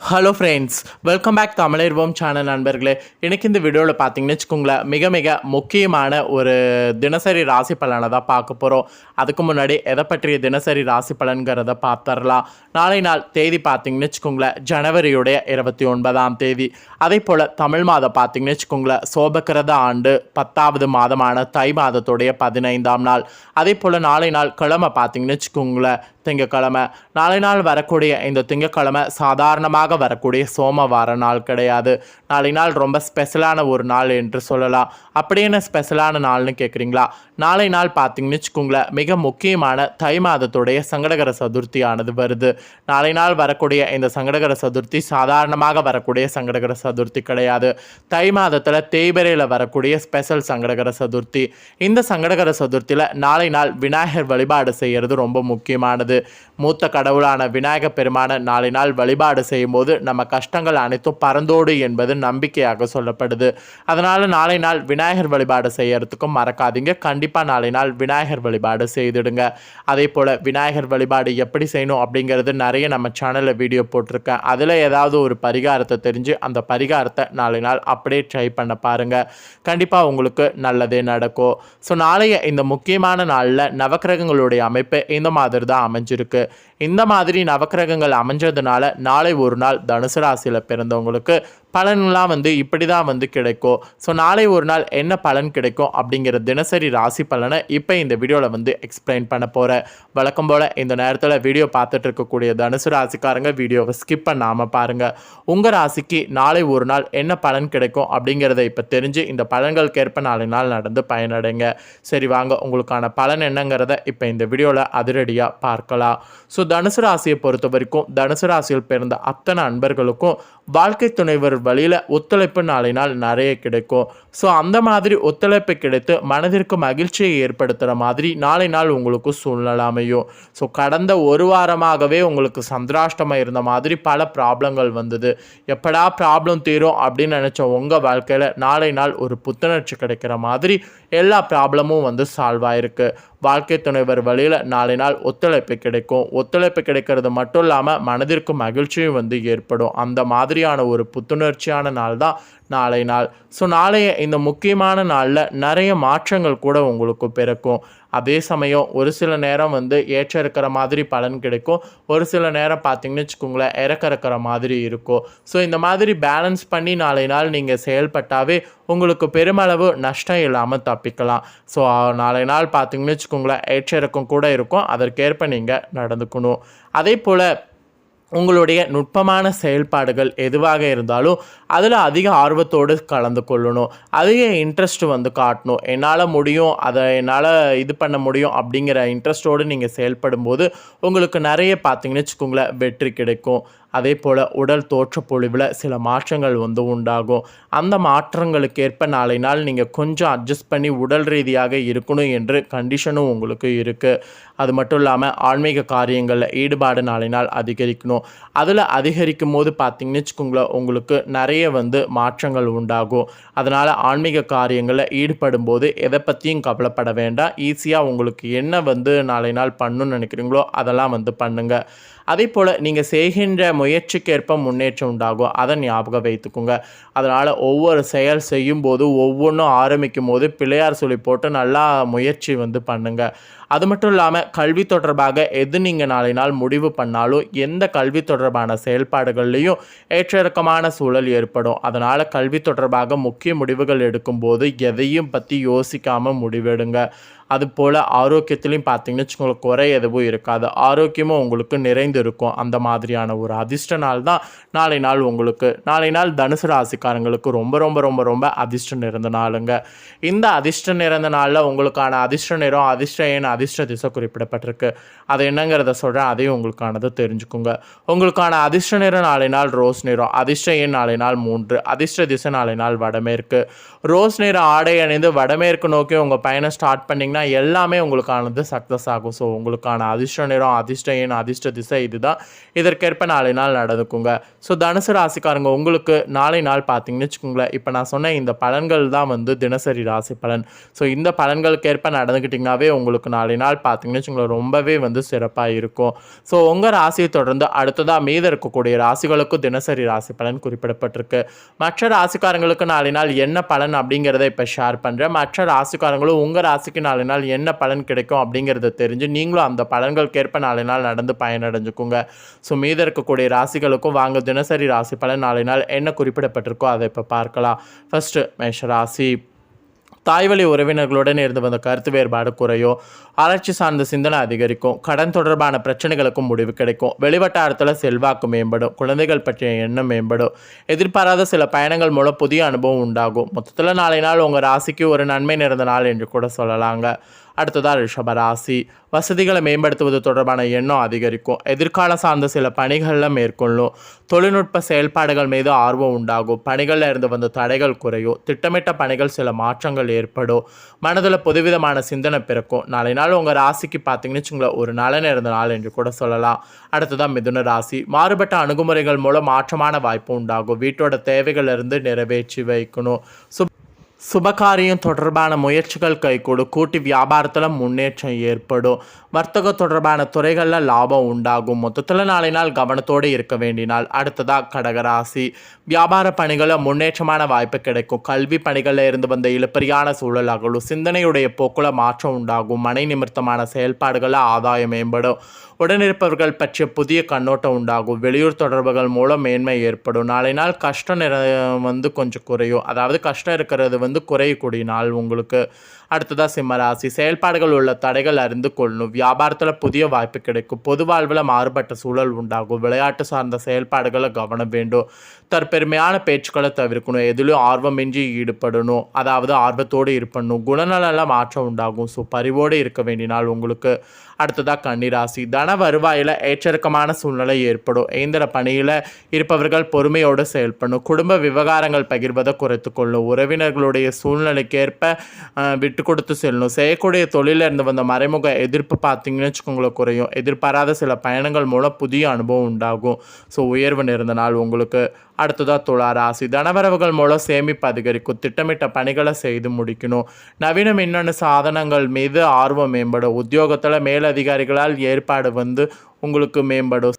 Hello friends welcome back தமிழர்வோம் channel நண்பர்களே. எனக்கு இந்த வீடியோவில் பார்த்தீங்கன்னு வச்சுக்கோங்களேன் மிக மிக முக்கியமான ஒரு தினசரி ராசி பலனை தான் பார்க்க போகிறோம் அதுக்கு முன்னாடி எதை பற்றிய தினசரி ராசி பலன்கிறத பார்த்துடலாம். நாளை நாள் தேதி பார்த்தீங்கன்னு வச்சுக்கோங்களேன் ஜனவரியுடைய இருபத்தி ஒன்பதாம் தேதி. அதே போல் தமிழ் மாதம் பார்த்தீங்கன்னு வச்சுக்கோங்களேன் சோபக்கிரத ஆண்டு பத்தாவது மாதமான தை மாதத்துடைய பதினைந்தாம் நாள். அதே போல் நாளை நாள் கிழமை பார்த்தீங்கன்னு வச்சுக்கோங்களேன் திங்கக்கிழமை நாளை நாள் வரக்கூடிய இந்த திங்கக்கிழமை சாதாரணமாக வரக்கூடிய சோமவார நாள் கிடையாது. நாளை நாள் ரொம்ப ஸ்பெஷலான ஒரு நாள் என்று சொல்லலாம். அப்படி என்ன ஸ்பெஷலான நாள்னு கேட்குறீங்களா நாளை நாள் பார்த்தீங்கன்னு வச்சுக்கோங்களேன் மிக முக்கியமான தை மாதத்துடைய சங்கடகர சதுர்த்தியானது வருது. நாளை நாள் வரக்கூடிய இந்த சங்கடகர சதுர்த்தி சாதாரணமாக வரக்கூடிய சங்கடகர சதுர்த்தி கிடையாது. தை மாதத்தில் தேய்பிரையில் வரக்கூடிய ஸ்பெஷல் சங்கடகர சதுர்த்தி. இந்த சங்கடகர சதுர்த்தியில் நாளை நாள் விநாயகர் வழிபாடு செய்கிறது ரொம்ப முக்கியமானது. மூத்த கடவுளான விநாயக பெருமான நாளை நாள் வழிபாடு செய்யும்போது நம்ம கஷ்டங்கள் அனைத்தும் பறந்தோடு என்பது நம்பிக்கையாக சொல்லப்படுது. அதனால் நாளை நாள் விநாயகர் வழிபாடு செய்யறதுக்கும் மறக்காதீங்க. கண்டிப்பாக நாளை நாள் விநாயகர் வழிபாடு செய்துடுங்க. அதே போல் விநாயகர் வழிபாடு எப்படி செய்யணும் அப்படிங்கிறது நிறைய நம்ம சேனலில் வீடியோ போட்டிருக்கேன். அதில் ஏதாவது ஒரு பரிகாரத்தை தெரிஞ்சு அந்த பரிகாரத்தை நாளை நாள் அப்படியே ட்ரை பண்ண பாருங்கள் கண்டிப்பாக உங்களுக்கு நல்லதே நடக்கும். ஸோ நாளைய இந்த முக்கியமான நாளில் நவக்கிரகங்களுடைய அமைப்பு இந்த மாதிரி தான் அமைஞ்சு அமைஞ்சிருக்கு. இந்த மாதிரி நவக்கிரகங்கள் அமைஞ்சதுனால நாளை ஒரு நாள் தனுசு ராசியில் பிறந்தவங்களுக்கு பலன்லாம் வந்து இப்படி தான் வந்து கிடைக்கும். ஸோ நாளை ஒரு நாள் என்ன பலன் கிடைக்கும் அப்படிங்கிற தினசரி ராசி பலனை இப்போ இந்த வீடியோவில் வந்து எக்ஸ்பிளைன் பண்ண போகிறேன் வழக்கம் போல் இந்த நேரத்தில் வீடியோ பார்த்துட்டு இருக்கக்கூடிய தனுசு ராசிக்காரங்க வீடியோவை ஸ்கிப் பண்ணாமல் பாருங்கள் உங்கள் ராசிக்கு நாளை ஒரு நாள் என்ன பலன் கிடைக்கும் அப்படிங்கிறத இப்போ தெரிஞ்சு இந்த பலன்களுக்கேற்ப நாளை நாள் நடந்து பயனடைங்க. சரி வாங்க உங்களுக்கான பலன் என்னங்கிறத இப்போ இந்த வீடியோவில் அதிரடியாக பார்க்கலாம். ஸோ தனுசு ராசியை பொறுத்த வரைக்கும் தனுசு ராசியில் பிறந்த அத்தனை அன்பர்களுக்கும் வாழ்க்கை துணைவர் வழியில் ஒத்துழைப்பு நாளை நாள் நிறைய கிடைக்கும். ஸோ அந்த மாதிரி ஒத்துழைப்பு கிடைத்து மனதிற்கு மகிழ்ச்சியை ஏற்படுத்துகிற மாதிரி நாளை நாள் உங்களுக்கு சூழ்நிலை அமையும். ஸோ கடந்த ஒரு வாரமாகவே உங்களுக்கு சந்திராஷ்டமாக இருந்த மாதிரி பல ப்ராப்ளங்கள் வந்தது. எப்படா ப்ராப்ளம் தீரும் அப்படின்னு நினச்ச உங்கள் வாழ்க்கையில் நாளை நாள் ஒரு புத்துணர்ச்சி கிடைக்கிற மாதிரி எல்லா ப்ராப்ளமும் வந்து சால்வ் ஆயிருக்கு. வாழ்க்கை துணைவர் வழியில் நாளை நாள் ஒத்துழைப்பு கிடைக்கும். ஒத்துழைப்பு கிடைக்கிறது மட்டும் இல்லாமல் மனதிற்கு மகிழ்ச்சியும் வந்து ஏற்படும். அந்த மாதிரியான ஒரு புத்துணர்ச்சியான நாள் தான் நாளை நாள். ஸோ நாளைய இந்த முக்கியமான நாளில் நிறைய மாற்றங்கள் கூட உங்களுக்கு பிறக்கும். அதே சமயம் ஒரு சில நேரம் வந்து ஏற்ற இருக்கிற மாதிரி பலன் கிடைக்கும். ஒரு சில நேரம் பார்த்தீங்கன்னு வச்சுக்கோங்களேன் இறக்க இருக்கிற மாதிரி இருக்கும். ஸோ இந்த மாதிரி பேலன்ஸ் பண்ணி நாளை நாள் நீங்கள் செயல்பட்டாவே உங்களுக்கு பெருமளவு நஷ்டம் இல்லாமல் தப்பிக்கலாம். ஸோ நாளை நாள் பார்த்தீங்கன்னு வச்சுக்கோங்களேன் ஏற்ற இறக்கம் கூட இருக்கும். அதற்கேற்ப நீங்கள் நடந்துக்கணும். அதே போல் உங்களுடைய நுட்பமான செயல்பாடுகள் எதுவாக இருந்தாலும் அதில் அதிக ஆர்வத்தோடு கலந்து கொள்ளணும். அதிக இன்ட்ரெஸ்ட் வந்து காட்டணும். என்னால் முடியும் அதை என்னால் இது பண்ண முடியும் அப்படிங்கிற இன்ட்ரெஸ்ட்டோடு நீங்கள் செயல்படும்போது உங்களுக்கு நிறைய பார்த்தீங்கன்னு வச்சுக்கோங்களேன் வெற்றி கிடைக்கும். அதே போல் உடல் தோற்றப்பொழிவில் சில மாற்றங்கள் வந்து உண்டாகும். அந்த மாற்றங்களுக்கு ஏற்ப நாளை நாள் நீங்கள் கொஞ்சம் அட்ஜஸ்ட் பண்ணி உடல் ரீதியாக இருக்கணும் என்று கண்டிஷனும் உங்களுக்கு இருக்குது அது மட்டும் இல்லாமல் ஆன்மீக காரியங்களில் ஈடுபாடு நாளை நாள் அதிகரிக்கணும். அதில் அதிகரிக்கும் போது பார்த்திங்கன்னு வச்சுக்கோங்களேன் உங்களுக்கு நிறைய வந்து மாற்றங்கள் உண்டாகும். அதனால் ஆன்மீக காரியங்களில் ஈடுபடும் போது எதை பற்றியும் கவலைப்பட வேண்டாம். ஈஸியாக உங்களுக்கு என்ன வந்து நாளை நாள் பண்ணணும்னு நினைக்கிறீங்களோ அதெல்லாம் வந்து பண்ணுங்கள் அதே போல் நீங்கள் செய்கின்ற முயற்சிக்கேற்ப முன்னேற்றம் உண்டாகும். அதை ஞாபகம் வைத்துக்கோங்க. அதனால் ஒவ்வொரு செயல் செய்யும் போது ஒவ்வொன்றும் ஆரம்பிக்கும் போது பிள்ளையார் சொல்லி போட்டு நல்லா முயற்சி வந்து பண்ணுங்கள் அது மட்டும் இல்லாமல் கல்வி தொடர்பாக எது நீங்கள் நாளை நாள் முடிவு பண்ணாலும் எந்த கல்வி தொடர்பான செயல்பாடுகள்லையும் ஏற்ற இறக்கமான சூழல் ஏற்படும். அதனால் கல்வி தொடர்பாக முக்கிய முடிவுகள் எடுக்கும்போது எதையும் பற்றி யோசிக்காமல் முடிவெடுங்க. அதுபோல் ஆரோக்கியத்துலேயும் பார்த்தீங்கன்னு வச்சுக்கோங்களேன் குறை எதுவும் இருக்காது. ஆரோக்கியமும் உங்களுக்கு நிறைந்து இருக்கும் அந்த மாதிரியான ஒரு அதிர்ஷ்ட நாள் தான் நாளை நாள் உங்களுக்கு. நாளை நாள் தனுசு ராசிக்காரங்களுக்கு ரொம்ப ரொம்ப ரொம்ப ரொம்ப அதிர்ஷ்டம் நிறைந்த நாளுங்க. இந்த அதிர்ஷ்டம் நிறைந்த நாளில் உங்களுக்கான அதிர்ஷ்ட நிறம் அதிர்ஷ்ட எண் அதிர்ஷ்ட திசை குறிப்பிடப்பட்டிருக்கு. அது என்னங்கிறத சொல்கிறேன் அதையும் உங்களுக்கானது தெரிஞ்சுக்குங்க. உங்களுக்கான அதிர்ஷ்ட நிறம் நாளை நாள் ரோஸ் நிறம் அதிர்ஷ்ட எண் நாளை நாள் மூன்று அதிர்ஷ்ட திசை நாளை நாள் வடமேற்கு. ரோஸ் நிற ஆடை அணிந்து வடமேற்கு நோக்கி உங்கள் பயணம் ஸ்டார்ட் பண்ணிங்கன்னா எல்லாமே உங்களுக்கானது சக்ஸஸ் ஆகும். ஸோ உங்களுக்கான அதிர்ஷ்ட நிறம் அதிர்ஷ்ட எண் அதிர்ஷ்ட திசை இதுதான். இதற்கேற்ப நாளை நாள் நடந்துக்குங்க. ஸோ தனுசு ராசிக்காரங்க உங்களுக்கு நாளை நாள் பார்த்தீங்கன்னு வச்சுக்கோங்களேன். இப்போ நான் சொன்ன இந்த பலன்கள் தான் வந்து தினசரி ராசி பலன். ஸோ இந்த பலன்களுக்கேற்ப நடந்துக்கிட்டிங்கனாவே உங்களுக்கு நாளை நாள் பார்த்தீங்கன்னு வச்சுங்களேன் ரொம்பவே வந்து சிறப்பாக இருக்கும். ஸோ உங்கள் ராசியை தொடர்ந்து அடுத்ததாக மீத இருக்கக்கூடிய ராசிகளுக்கும் தினசரி ராசி பலன் குறிப்பிடப்பட்டிருக்கு. மற்ற ராசிக்காரங்களுக்கு நாளை நாள் என்ன பலன் அப்படிங்கிறத இப்போ ஷேர் பண்ணுறேன் மற்ற ராசிக்காரங்களும் உங்கள் ராசிக்கு நாளை நாள் என்ன பலன் கிடைக்கும் அப்படிங்கிறத தெரிஞ்சு நீங்களும் அந்த பலன்களுக்கேற்ப நாளை நாள் நடந்து பயனடைஞ்சுக்குங்க. ஸோ மீத இருக்கக்கூடிய ராசிகளுக்கும் வாங்க தினசரி ராசி பலன் நாளை நாள் என்ன குறிப்பிடப்பட்டிருக்கோ அதை இப்போ பார்க்கலாம். ஃபஸ்ட்டு மேஷ ராசி. தாய்வழி உறவினர்களுடன் இருந்து வந்த கருத்து வேறுபாடு குறையும். ஆராய்ச்சி சார்ந்த சிந்தனை அதிகரிக்கும். கடன் தொடர்பான பிரச்சனைகளுக்கும் முடிவு கிடைக்கும். வெளிவட்டாரத்தில் செல்வாக்கு மேம்படும். குழந்தைகள் பற்றிய எண்ணம் மேம்படும். எதிர்பாராத சில பயணங்கள் மூலம் புதிய அனுபவம் உண்டாகும். மொத்தத்தில் நாளை நாள் உங்கள் ராசிக்கு ஒரு நன்மை நிறைந்த நாள் என்று கூட சொல்லலாங்க. அடுத்ததாக ரிஷப ராசி. வசதிகளை மேம்படுத்துவது தொடர்பான எண்ணம் அதிகரிக்கும். எதிர்காலம் சார்ந்த சில பணிகளில் மேற்கொள்ளும். தொழில்நுட்ப செயல்பாடுகள் மீது ஆர்வம் உண்டாகும். பணிகளில் இருந்து வந்த தடைகள் குறையும். திட்டமிட்ட பணிகள் சில மாற்றங்கள் ஏற்படும். மனதில் புதுவிதமான சிந்தனை பிறக்கும். நாளை நாள் உங்கள் ராசிக்கு பார்த்தீங்கன்னு வச்சுங்களேன் ஒரு நலன் இருந்த நாள் என்று கூட சொல்லலாம். அடுத்ததான் மிதுன ராசி. மாறுபட்ட அணுகுமுறைகள் மூலம் மாற்றமான வாய்ப்பு உண்டாகும். வீட்டோட தேவைகள் இருந்து நிறைவேற்றி வைக்கணும். சுப் சுபகாரியம் தொடர்பான முயற்சிகள் கைகூடு கூட்டி வியாபாரத்தில் முன்னேற்றம் ஏற்படும். வர்த்தக தொடர்பான துறைகளில் லாபம் உண்டாகும். மொத்தத்தில் நாளை நாள் கவனத்தோடு இருக்க வேண்டினால் அடுத்ததாக கடகராசி. வியாபார பணிகளில் முன்னேற்றமான வாய்ப்பு கிடைக்கும். கல்வி பணிகளில் இருந்து வந்த இழுப்பறியான சூழல் அகலும். சிந்தனையுடைய போக்குல மாற்றம் உண்டாகும். மனை நிமித்தமான செயல்பாடுகளில் ஆதாயம் மேம்படும். உடனிருப்பவர்கள் பற்றிய புதிய கண்ணோட்டம் உண்டாகும். வெளியூர் தொடர்புகள் மூலம் மேன்மை ஏற்படும். நாளை நாள் கஷ்டம் நிற வந்து கொஞ்சம் குறையும். அதாவது கஷ்டம் இருக்கிறது வந்து குறையக்கூடிய நாள் உங்களுக்கு அடுத்ததாக சிம்மராசி. செயல்பாடுகள் உள்ள தடைகள் அறிந்து கொள்ளணும் வியாபாரத்தில் புதிய வாய்ப்பு கிடைக்கும். பொது வாழ்வில் மாறுபட்ட சூழல் உண்டாகும். விளையாட்டு சார்ந்த செயல்பாடுகளை கவனம் வேண்டும். தற்பெருமையான பேச்சுக்களை தவிர்க்கணும். எதிலும் ஆர்வமின்றி ஈடுபடணும். அதாவது ஆர்வத்தோடு இருப்பணும். குணநல மாற்றம் உண்டாகும். ஸோ பரிவோடு இருக்க வேண்டினால் உங்களுக்கு அடுத்ததாக கன்னிராசி. தன வருவாயில் ஏற்றிறக்கமான சூழ்நிலை ஏற்படும். இயந்திர பணியில் இருப்பவர்கள் பொறுமையோடு செயல்படணும். குடும்ப விவகாரங்கள் பகிர்வதை குறைத்துக்கொள்ளும். உறவினர்களுடைய சூழ்நிலைக்கேற்ப விட் விட்டு கொடுத்து செல்லணும். செய்யக்கூடிய தொழிலில் இருந்து வந்த மறைமுக எதிர்ப்பு பார்த்தீங்கன்னு வச்சுக்கோங்களேன் குறையும். எதிர்பாராத சில பயணங்கள் மூலம் புதிய அனுபவம் உண்டாகும். ஸோ உயர்வு நேர்ந்த நாள் உங்களுக்கு அடுத்ததாக துலா ராசி. தனவரவுகள் மூலம் சேமிப்பு அதிகரிக்கும். திட்டமிட்ட பணிகளை செய்து முடிக்கணும். நவீன மின்னணு சாதனங்கள் மீது ஆர்வம் மேம்படும். உத்தியோகத்தில் மேலதிகாரிகளால் ஏற்பாடு வந்து உங்களுக்கு மேம்படும்.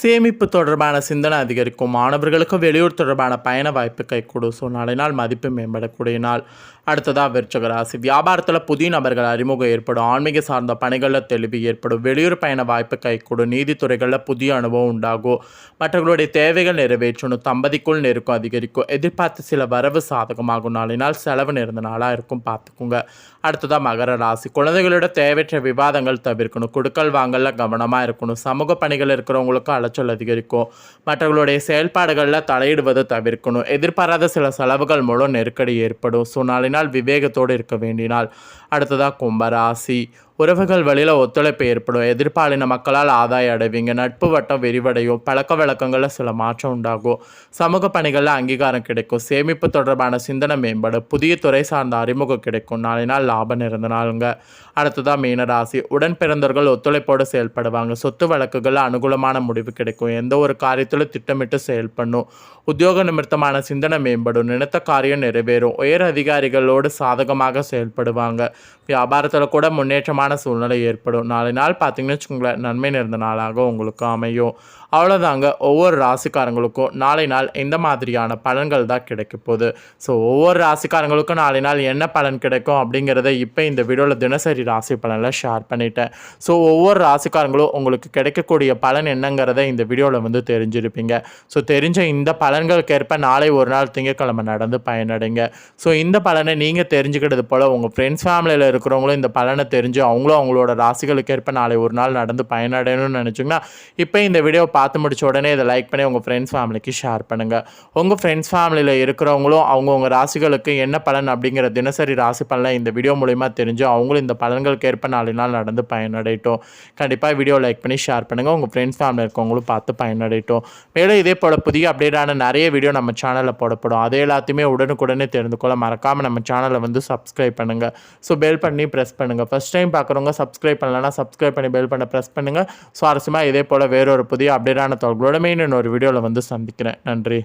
சேமிப்பு தொடர்பான சிந்தனை அதிகரிக்கும். மாணவர்களுக்கு வெளியூர் தொடர்பான பயண வாய்ப்பு கைகூடும். ஸோ நாளை நாள் மதிப்பு மேம்படக்கூடிய நாள். அடுத்ததாக விருச்சக ராசி. வியாபாரத்தில் புதிய நபர்கள் அறிமுகம் ஏற்படும். ஆன்மீக சார்ந்த பணிகளில் தெளிவு ஏற்படும். வெளியூர் பயண வாய்ப்பு கைக்கூடும் நீதித்துறைகளில் புதிய அனுபவம் உண்டாகும். மற்றவர்களுடைய தேவைகள் நிறைவேற்றணும். தம்பதிக்குள் நெருக்கம் அதிகரிக்கும். எதிர்பார்த்த சில வரவு சாதகமாகும். நாளை நாள் செலவு நிறைந்த நாளாக இருக்கும். பார்த்துக்குங்க. அடுத்ததாக மகர ராசி. குழந்தைகளோட தேவையற்ற விவாதங்கள் தவிர்க்கணும். கொடுக்கல் வாங்கல கவனமாக இருக்கணும். சமூக பணிகள் இருக்கிறவங்களுக்கு அலைச்சல் அதிகரிக்கும். மற்றவர்களுடைய செயல்பாடுகளில் தலையிடுவது தவிர்க்கணும். எதிர்பாராத சில செலவுகள் மூலம் நெருக்கடி ஏற்படும். ஸோ நாளை நாள் விவேகத்தோடு இருக்க வேண்டினால் அடுத்ததாக கும்பராசி உறவுகள் வழியில் ஒத்துழைப்பு ஏற்படும். எதிர்பாலின மக்களால் ஆதாயம் அடைவீங்க. நட்பு வட்டம் விரிவடையும். பழக்க வழக்கங்களில் சில மாற்றம் உண்டாகும். சமூக பணிகளில் அங்கீகாரம் கிடைக்கும். சேமிப்பு தொடர்பான சிந்தனை மேம்படும். புதிய துறை சார்ந்த அறிமுகம் கிடைக்கும். நாளை நாள் லாபம் இருந்த நாளுங்க. அடுத்ததாக மீனராசி உடன் பிறந்தவர்கள் ஒத்துழைப்போடு செயல்படுவாங்க. சொத்து வழக்குகளில் அனுகூலமான முடிவு கிடைக்கும். எந்த ஒரு காரியத்திலும் திட்டமிட்டு செயல்படணும். உத்தியோக நிமித்தமான சிந்தனை மேம்படும். நினைத்த காரியம் நிறைவேறும். உயர் அதிகாரிகளோடு சாதகமாக செயல்படுவாங்க. வியாபாரத்தில் கூட முன்னேற்றமான சூழ்நிலை ஏற்படும். நாளை நாள் பார்த்தீங்கன்னு வச்சுக்கோங்களேன் நன்மை நிறைந்த நாளாக உங்களுக்கு அமையும். அவ்வளோதாங்க ஒவ்வொரு ராசிக்காரங்களுக்கும் நாளை நாள் இந்த மாதிரியான பலன்கள் தான் கிடைக்க போகுது. ஸோ ஒவ்வொரு ராசிக்காரங்களுக்கும் நாளை நாள் என்ன பலன் கிடைக்கும் அப்படிங்கிறத இப்போ இந்த வீடியோவில் தினசரி ராசி பலனில் ஷேர் பண்ணிட்டேன். ஸோ ஒவ்வொரு ராசிக்காரங்களும் உங்களுக்கு கிடைக்கக்கூடிய பலன் என்னங்கிறத இந்த வீடியோவில் வந்து தெரிஞ்சிருப்பீங்க. ஸோ தெரிஞ்ச இந்த பலன்களுக்கேற்ப நாளை ஒரு நாள் திங்கட்கிழமை நடந்து பயனடைங்க. ஸோ இந்த பலனை நீங்கள் தெரிஞ்சுக்கிட்டது போல் உங்கள் ஃப்ரெண்ட்ஸ் ஃபேமிலி ஃபேமிலியில் இருக்கிறவங்களும் இந்த பலனை தெரிஞ்சு அவங்களும் அவங்களோட ராசிகளுக்கேற்ப நாளை ஒரு நாள் நடந்து பயனடையணும்னு நினச்சிங்கன்னா இப்போ இந்த வீடியோ பார்த்து முடிச்ச உடனே இதை லைக் பண்ணி உங்கள் ஃப்ரெண்ட்ஸ் ஃபேமிலிக்கு ஷேர் பண்ணுங்கள் உங்கள் ஃப்ரெண்ட்ஸ் ஃபேமிலியில் இருக்கிறவங்களும் அவங்கவுங்க ராசிகளுக்கு என்ன பலன் அப்படிங்கிற தினசரி ராசி பலனை இந்த வீடியோ மூலிமா தெரிஞ்சு அவங்களும் இந்த பலன்களுக்கு ஏற்ப நாலு நாள் நடந்து பயனடையட்டும். கண்டிப்பாக வீடியோ லைக் பண்ணி ஷேர் பண்ணுங்கள் உங்கள் ஃப்ரெண்ட்ஸ் ஃபேமிலி இருக்கவங்களும் பார்த்து பயனடையட்டும். மேலும் இதே போல் புதிய அப்டேட்டான நிறைய வீடியோ நம்ம சேனலில் போடப்படும். அதே எல்லாத்தையுமே உடனுக்குடனே தெரிந்து கொள்ள மறக்காமல் நம்ம சேனலை வந்து சப்ஸ்கிரைப் பண்ணுங்கள் ஸோ பெல் பண்ணி ப்ரெஸ் பண்ணுங்கள் ஃபஸ்ட் டைம் பார்க்குறவங்க சப்ஸ்கிரைப் பண்ணலன்னா சப்ஸ்கிரைப் பண்ணி பெல் பண்ண ப்ரெஸ் பண்ணுங்கள் சுவாரஸ்யமாக இதே போல் வேறொரு புதிய அப்டேட்டான தகவல்களோட மெயின் ஒரு வீடியோவில் வந்து சந்திக்கிறேன். நன்றி.